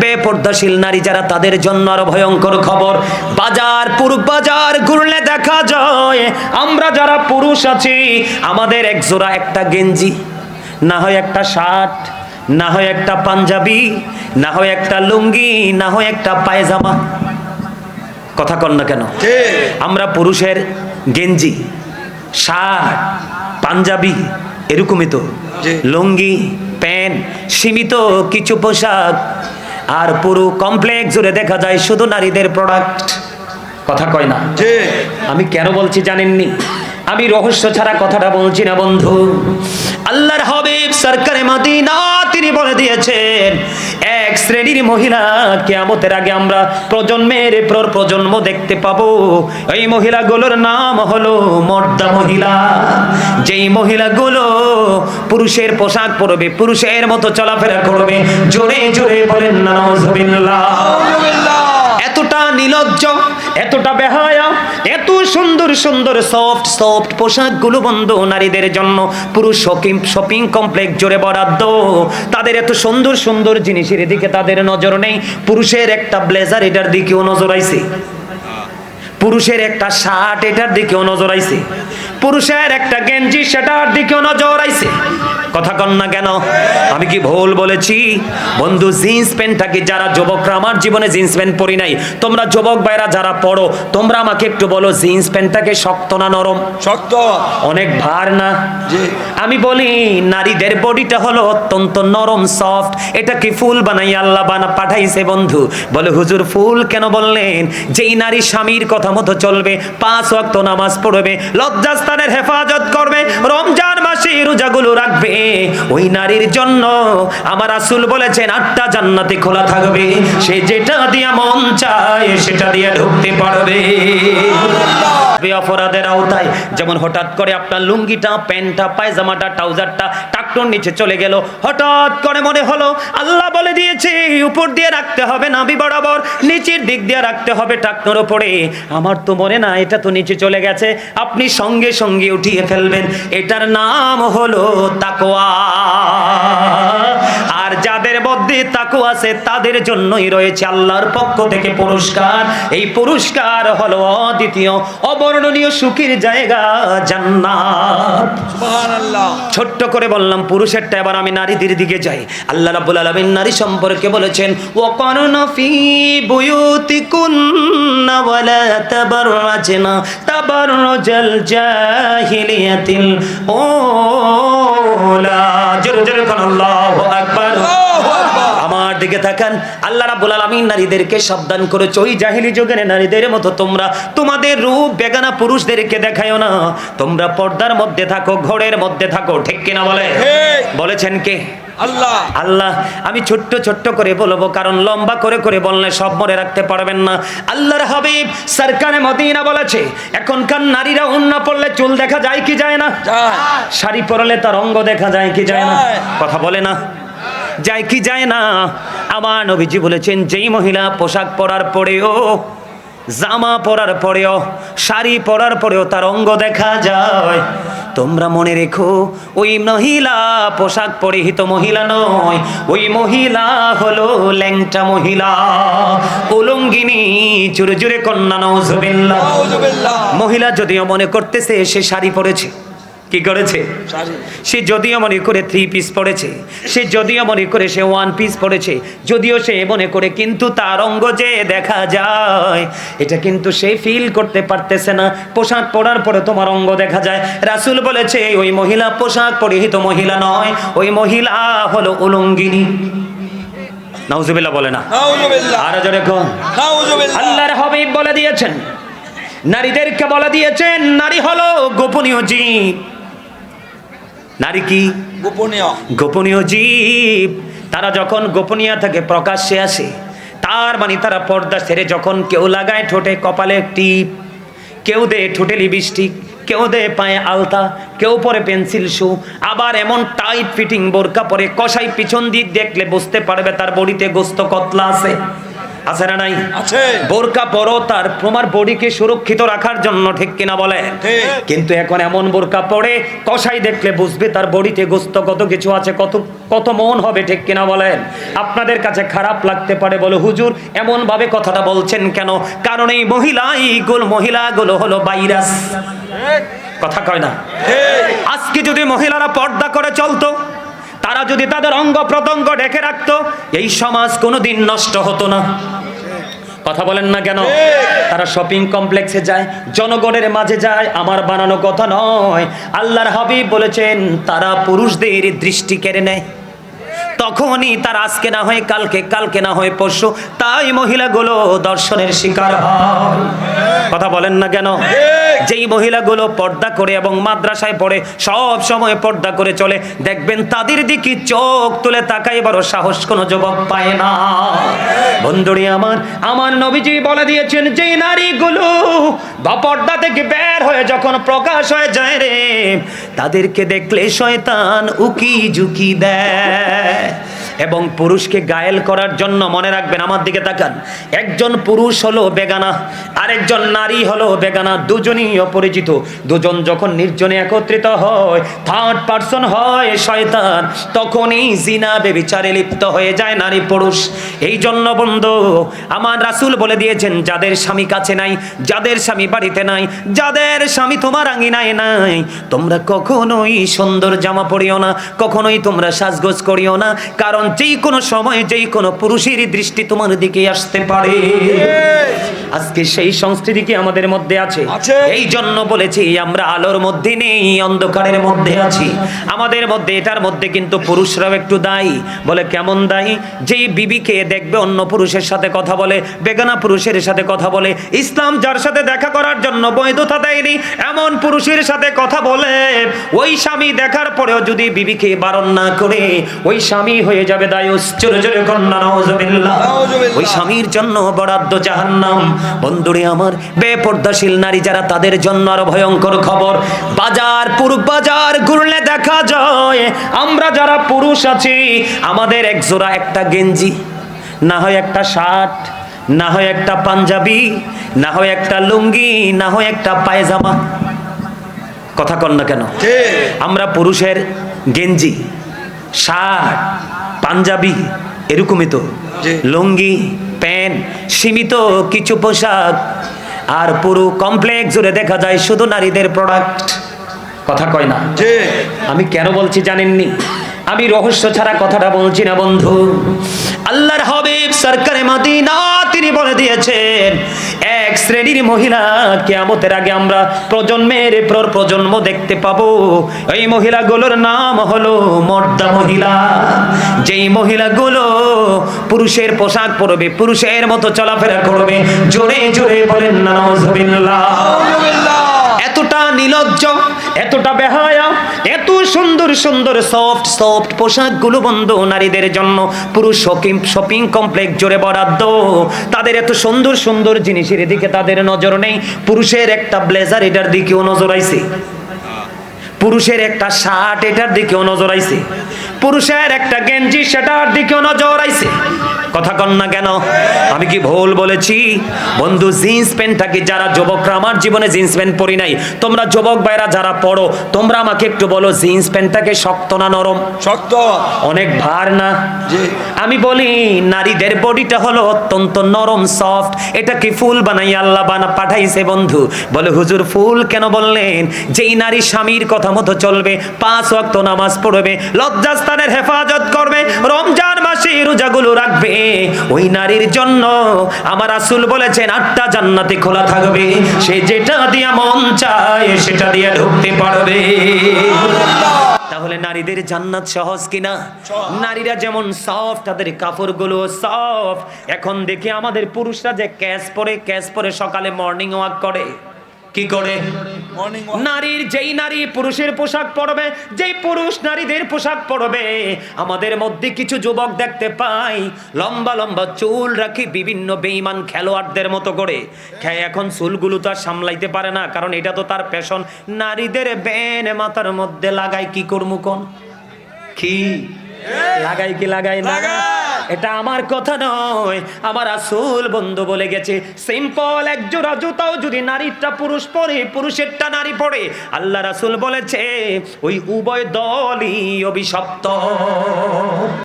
বেপর্দাশীল নারী যারা তাদের জন্য আরও ভয়ঙ্কর খবর। বাজার পুরো বাজার ঘুরলে দেখা যায় আমরা যারা পুরুষ আছি আমাদের এক জোড়া একটা গেঞ্জি না হয় একটা শার্ট না হয় একটা পাঞ্জাবি না হয় একটা লুঙ্গি না হয় একটা পায়জামা। কথা কন না কেন? আমরা পুরুষের গেঞ্জি শার্ট পাঞ্জাবি এরকমই তো। লুঙ্গি প্যান্ট সীমিত কিছু পোশাক আর পুরো কমপ্লেক্স জুড়ে দেখা যায় শুধু নারীদের প্রোডাক্ট কথা কয় না। আমি কেন বলছি জানেননি? আমি রহস্য ছাড়া কথাটা বলছি না বন্ধু। আল্লাহর হাবিব সরকারে মদিনা তিনি বলে দিয়েছেন এক শ্রেণির মহিলা কেয়ামতের আগে আমরা প্রজন্মের পর প্রজন্ম দেখতে পাবো। এই মহিলাগুলোর নাম হলো মর্দা মহিলা। যেই মহিলাগুলো পুরুষের পোশাক পরবে পুরুষের মতো চলাফেরা করবে জোরে জোরে বলেন নাউজুবিল্লাহ। এতটা নিলজ্জ এতটা বেহায়া সুন্দর সুন্দর সফট সফট পোশাকগুলো বন্ধ নারীদের জন্য। পুরো শপিং শপিং কমপ্লেক্স জোরে বরাদ্দ। তাদের এত সুন্দর সুন্দর জিনিসের দিকে তাদের নজর নেই। পুরুষের একটা ব্লেজার এটার দিকেও নজর আইছে পুরুষের একটা শার্ট এটার দিকেও নজর আইছে। পুরুষের একটা গেঞ্জি সেটার দিকেও নজর আইছে। কথা কন না কেন? আমি কি ভুল বলেছি? বন্ধু জিন্স প্যান্টটাকে যারা যুবকরা? আমার জীবনে জিন্স প্যান্ট পরি নাই। তোমরা যুবক ভাইরা যারা পড়ো তোমরা আমাকে একটু বলো জিন্স প্যান্টটাকে শক্ত না নরম? শক্ত। অনেক ভার না? জি। আমি বলি নারীদের বডিটা হলো অত্যন্ত নরম সফট। এটা কি ফুল বানাই আল্লাহ বানা পাঠাইছে বন্ধু? বলে হুজুর ফুল কেন বললেন? যেই নারী স্বামীর কথা মতো চলবে, পাঁচ অক্ত নামাজ পড়বে, লজ্জাস্থানের হেফাজত করবে, রমজান মাসে রোজাগুলো রাখবে। ওই নারীর জন্য আমার আসুল বলেছেন, আটটা জান্নাতে খোলা থাকবে, সে যেটা দিয়া মন চায় সেটা দিয়ে ঢুকতে পারবে। বে অপরাধের আওতায়। যেমন হঠাৎ করে আপনার লুঙ্গিটা, প্যান্টটা, পায়জামাটা, ট্রাউজারটা টাকটোর নিচে চলে গেল। হঠাৎ করে মনে হলো, আল্লাহ বলে দিয়েছে, উপর দিয়ে রাখতে হবে নাভি বরাবর, নিচের দিক দিয়ে রাখতে হবে টাকনোর উপরে। আমার তো মনে না, এটা তো নিচে চলে গেছে। আপনি সঙ্গে সঙ্গে উঠিয়ে ফেলবেন। এটার নাম হলো তাকোয়া আর যাদের মধ্যে তাকু আছে তাদের জন্যই রয়েছে আল্লাহর পক্ষ থেকে পুরস্কার। এই পুরস্কার হলো অদ্বিতীয় অবর্ণনীয় সুখের জায়গা জান্নাত। সুবহানাল্লাহ। ছোট্ট করে বললাম পুরুষেরটা এবার আমি নারীদের দিকে যাই। আল্লাহ রাব্বুল আলামিন নারী সম্পর্কে বলেছেন ওয়াকারনা ফি বুয়ুতিকুন্না ওয়ালা তাবাররাজনা তাবাররুজাল জাহিলিয়াতিল ওলা জোরে জোরে কোন আল্লাহু আকবার আল্লাহু আকবার। আমার দিকে তাকান আল্লাহ রাব্বুল আলামিন নারীদেরকে সাবধান করেছে ওই জাহিলি যুগের নারীদের মতো তোমরা তোমাদের রূপ বেগানা পুরুষদেরকে দেখায়ও না। তোমরা পর্দার মধ্যে থাকো ঘরের মধ্যে থাকো ঠিক কিনা বলে? বলেছেন কে? আল্লাহ। আল্লাহ আমি ছোট্ট ছোট্ট করে বলব কারণ লম্বা করে করে বললে সব মনে রাখতে পারবেন না। আল্লাহর হাবিব সরকারে মদিনা বলেছে এখনকার নারীরা উন্না পড়লে চুল দেখা যায় কি যায় না? শাড়ি পরলে তার অঙ্গ দেখা যায় কি যায় না? কথা বলে না? যায় কি যায় না? আমার নবীজি বলেছেন যেই মহিলা পোশাক পরার পরেও জামা পরার পরেও শাড়ি পরার পরেও তার অঙ্গ দেখা যায় তোমরা মনে রেখো ওই মহিলা পোশাক পরিহিত মহিলা নয় ওই মহিলা হলো ল্যাংটা মহিলা উলঙ্গিনী জুড়ে জুড়ে কন্যা নজবিল্লা মহিলা যদিও মনে করতেছে সে শাড়ি পরেছে কি করেছে? সে যদিও মনে করে থ্রি পিস পড়েছে সে যদিও মনে করে সে ওয়ান পিস পড়েছে যদিও সে মনে করে কিন্তু তার অঙ্গ যে দেখা যায় এটা কিন্তু সে ফিল করতে পারতেছে না। পোশাক পরার পরে তোমার অঙ্গ দেখা যায়। রাসূল বলেছে ওই মহিলা পোশাক পরিহিত মহিলা নয় ওই মহিলা হলো উলঙ্গিনী। নাউজুবিল্লাহ বলে না। আর জোরে কোন। আল্লাহর হাবিব বলে দিয়েছেন নারীদেরকে বলে দিয়েছেন নারী হলো গোপনীয় জীব। নারী কি? গোপনীয়। গোপনীয় জীব। তারা যখন গোপনীয় থেকে প্রকাশ্যে আসে তার মানে তারা পর্দা ছেড়ে যখন কেউ লাগায় ঠোঁটে কপালে টিপ কেউ দে ঠোঁটে লিপস্টিক কেউ দে পায়ে আলতা কেউ পরে পেন্সিল শু আবার এমন টাইট ফিটিং বোরকা পরে কষাই পিছন দিক দেখলে বুঝতে পারবে তার বডিতে গোস্ত কতলা আছে। আছে না নাই? আছে। বোরকা পরো তার তোমার বডিকে সুরক্ষিত রাখার জন্য ঠিক কিনা বলে? কিন্তু এখন এমন বোরকা পরে কষাই দেখলে বুঝবে তার বডিতে গোস্ত কত কিছু আছে কত কত মন হবে ঠিক কিনা বলেন আপনাদের কাছে খারাপ লাগতে পারে বলে হুজুর এমন ভাবে কথাটা বলছেন কেন? কারণ এই মহিলা এইগুলো মহিলাগুলো হলো ভাইরাস। কথা কয় না? আজকে যদি মহিলারা পর্দা করে চলতো তারা যদি তাদের অঙ্গ প্রত্যঙ্গ ঢেকে রাখতো, এই সমাজ কোনোদিন নষ্ট হতো না। কথা বলেন না কেন? তারা শপিং কমপ্লেক্সে যায়, জনগণের মাঝে যায়, আমার বানানো কথা নয়। আল্লাহর হাবিব বলেছেন, তারা পুরুষদের দৃষ্টি কেড়ে নেয়। তখনই তার আজকে না হয়, কালকে কালকে না হয়, পরশু, তাই মহিলাগুলো দর্শনের শিকার হয়। কথা বলেন না কেন? যেই মহিলাগুলো পর্দা করে এবং মাদ্রাসায় পড়ে, সব সময় পর্দা করে চলে, দেখবেন তাদের দিকে চোখ তুলে তাকাই বড় সাহস কোনো যুবক পায় না। বন্ধুরি আমার আমার নবীজি বলে দিয়েছেন, যেই নারীগুলো বা পর্দা থেকে বের হয়ে যখন প্রকাশ হয়ে যায় রে, তাদেরকে দেখলে শয়তান উকি ঝুঁকি দেয়। এবং পুরুষকে গায়েল করার জন্য মনে রাখবেন, আমার দিকে তাকান। একজন পুরুষ হলো বেগানা, আরেকজন নারী হলো বেগানা, দুজনই অপরিচিত। দুজন যখন নির্জনে একত্রিত হয় থার্ড পার্সন হয় শয়তান, তখনই জিনা, বেবিচারে লিপ্ত হয়ে যায় নারী পুরুষ। এই জন্য বন্ধু, আমার রাসূল বলে দিয়েছেন, যাদের স্বামী কাছে নাই, যাদের স্বামী বাড়িতে নাই, যাদের স্বামী তোমার আঙিনায় নাই, তোমরা কখনোই সুন্দর জামা পরিও না, কখনোই তোমরা সাজগোজ করিও না, কারণ যেই কোনো সময় যেই কোনো পুরুষেরই দৃষ্টি তোমার দিকে আসতে পারে। আজকে সেই সংস্কৃতি কি আমাদের মধ্যে আছে। এই জন্য বলেছি আমরা আলোর মধ্যে নেই অন্ধকারের মধ্যে আছি। আমাদের মধ্যে এটার মধ্যে কিন্তু পুরুষরাও একটু দায়ী। বলে কেমন দায়ী? যেই বিবিকে দেখবে অন্য পুরুষের সাথে কথা বলে বেগানা পুরুষের সাথে কথা বলে ইসলাম যার সাথে দেখা করার জন্য বৈধতা দেয়নি এমন পুরুষের সাথে কথা বলে ওই স্বামী দেখার পরেও যদি বিবিকে বারণ না করে ওই স্বামী হয়ে যাবে দায়ুস। জোরে কন্যা ওই স্বামীর জন্য বরাদ্দ জাহান্নাম। বন্ধুরে আমার বেপর্দাশীল নারী যারা তাদের জন্য আরও ভয়ঙ্কর খবর। বাজার পুরুষ বাজার ঘুরলে দেখা যায় আমরা যারা পুরুষ আছি আমাদের এক জোড়া একটা গেঞ্জি না হয় একটা শার্ট না হয় একটা পাঞ্জাবি না হয় একটা লুঙ্গি না হয় একটা পায়জামা। কথা কন না কেন? আমরা পুরুষের গেঞ্জি শার্ট পাঞ্জাবি এরকমই তো। লুঙ্গি প্যান্ট সীমিত কিছু পোশাক আর পুরো কমপ্লেক্স জুড়ে দেখা যায় শুধু নারীদের প্রোডাক্ট কথা কয় না। আমি কেন বলছি জানেননি? আমি রহস্য ছাড়া কথাটা বলছি না বন্ধু। আল্লাহর হাবিব সরকারে মাদিনা তিনি বলে দিয়েছেন এক শ্রেণির মহিলা কেয়ামতের আগে আমরা প্রজন্মের পর প্রজন্ম দেখতে পাবো। এই মহিলাগুলোর নাম হলো মর্দা মহিলা। যেই মহিলাগুলো পুরুষের পোশাক পরবে পুরুষের মতো চলাফেরা করবে জোরে জোরে বলেন না। এতটা নিলজ্জ সুন্দর সুন্দর সফট সফট পোশাকগুলো বন্ধ নারীদের জন্য। পুরো শপিং শপিং কমপ্লেক্স জোরে বরাদ্দ। তাদের এত সুন্দর সুন্দর জিনিসের দিকে তাদের নজর নেই। পুরুষের একটা ব্লেজার এটার দিকেও নজর আইছে। পুরুষের একটা শার্ট এটার দিকেও নজর আইছে। পুরুষের একটা গেঞ্জি সেটার দিকেও নজর আইছে। কথা কন না কেন? আমি কি ভুল বলেছি? বন্ধু জিন্স প্যান্টটাকে যারা যুবকরা? আমার জীবনে জিন্স প্যান্ট পরি নাই। তোমরা যুবক ভাইরা যারা পড়ো তোমরা আমাকে একটু বলো জিন্স প্যান্টটাকে শক্ত না নরম? শক্ত। অনেক ভার না? আমি বলি নারীদের বডিটা হলো অত্যন্ত নরম সফট। এটা কি ফুল বানাই আল্লাহ বানা পাঠাইছে বন্ধু? বলে হুজুর ফুল কেন বললেন? যেই নারী স্বামীর কথা মতো চলবে পাঁচ ওয়াক্ত নামাজ পড়বে লজ্জাস্থানের হেফাজত করবে রমজান মাসে রোজাগুলো রাখবে ওই নারীর জন্য আমার আসুল বলেছেন, আটটা জান্নাতে খোলা থাকবে। সে যেটা দিয়া মন চায়, সেটা দিয়ে ঢুকতে পারবে। তাহলে নারীদের জান্নাত সহজ কিনা? নারীরা যেমন সফট তাদের সফট এখন দেখি আমাদের পুরুষরা যে ক্যাশ পরে ক্যাশ পরে সকালে মর্নিং ওয়াক করে। কি করে? নারীর যেই নারী পুরুষের পোশাক পরবে যেই পুরুষ নারীদের পোশাক পরবে আমাদের মধ্যে কিছু যুবক দেখতে পাই লম্বা লম্বা চুল রাখি বিভিন্ন বেইমান খেলোয়াড়দের মতো করে। খেয়ে এখন চুলগুলো তো আর সামলাইতে পারে না কারণ এটা তো তার পেশন নারীদের বেন মাথার মধ্যে লাগাই কি করমু কোন? কি? লাগাই কি লাগাই না? লাগাই। এটা আমার কথা নয়। আমার আসল বন্ধু বলে গেছে, সিম্পল এক জোড়া জুতাও যদি নারীটা পুরুষ পরে, পুরুষেরটা নারী পড়ে আল্লাহ রাসুল বলেছে, ওই উভয় দলই অভিশপ্ত।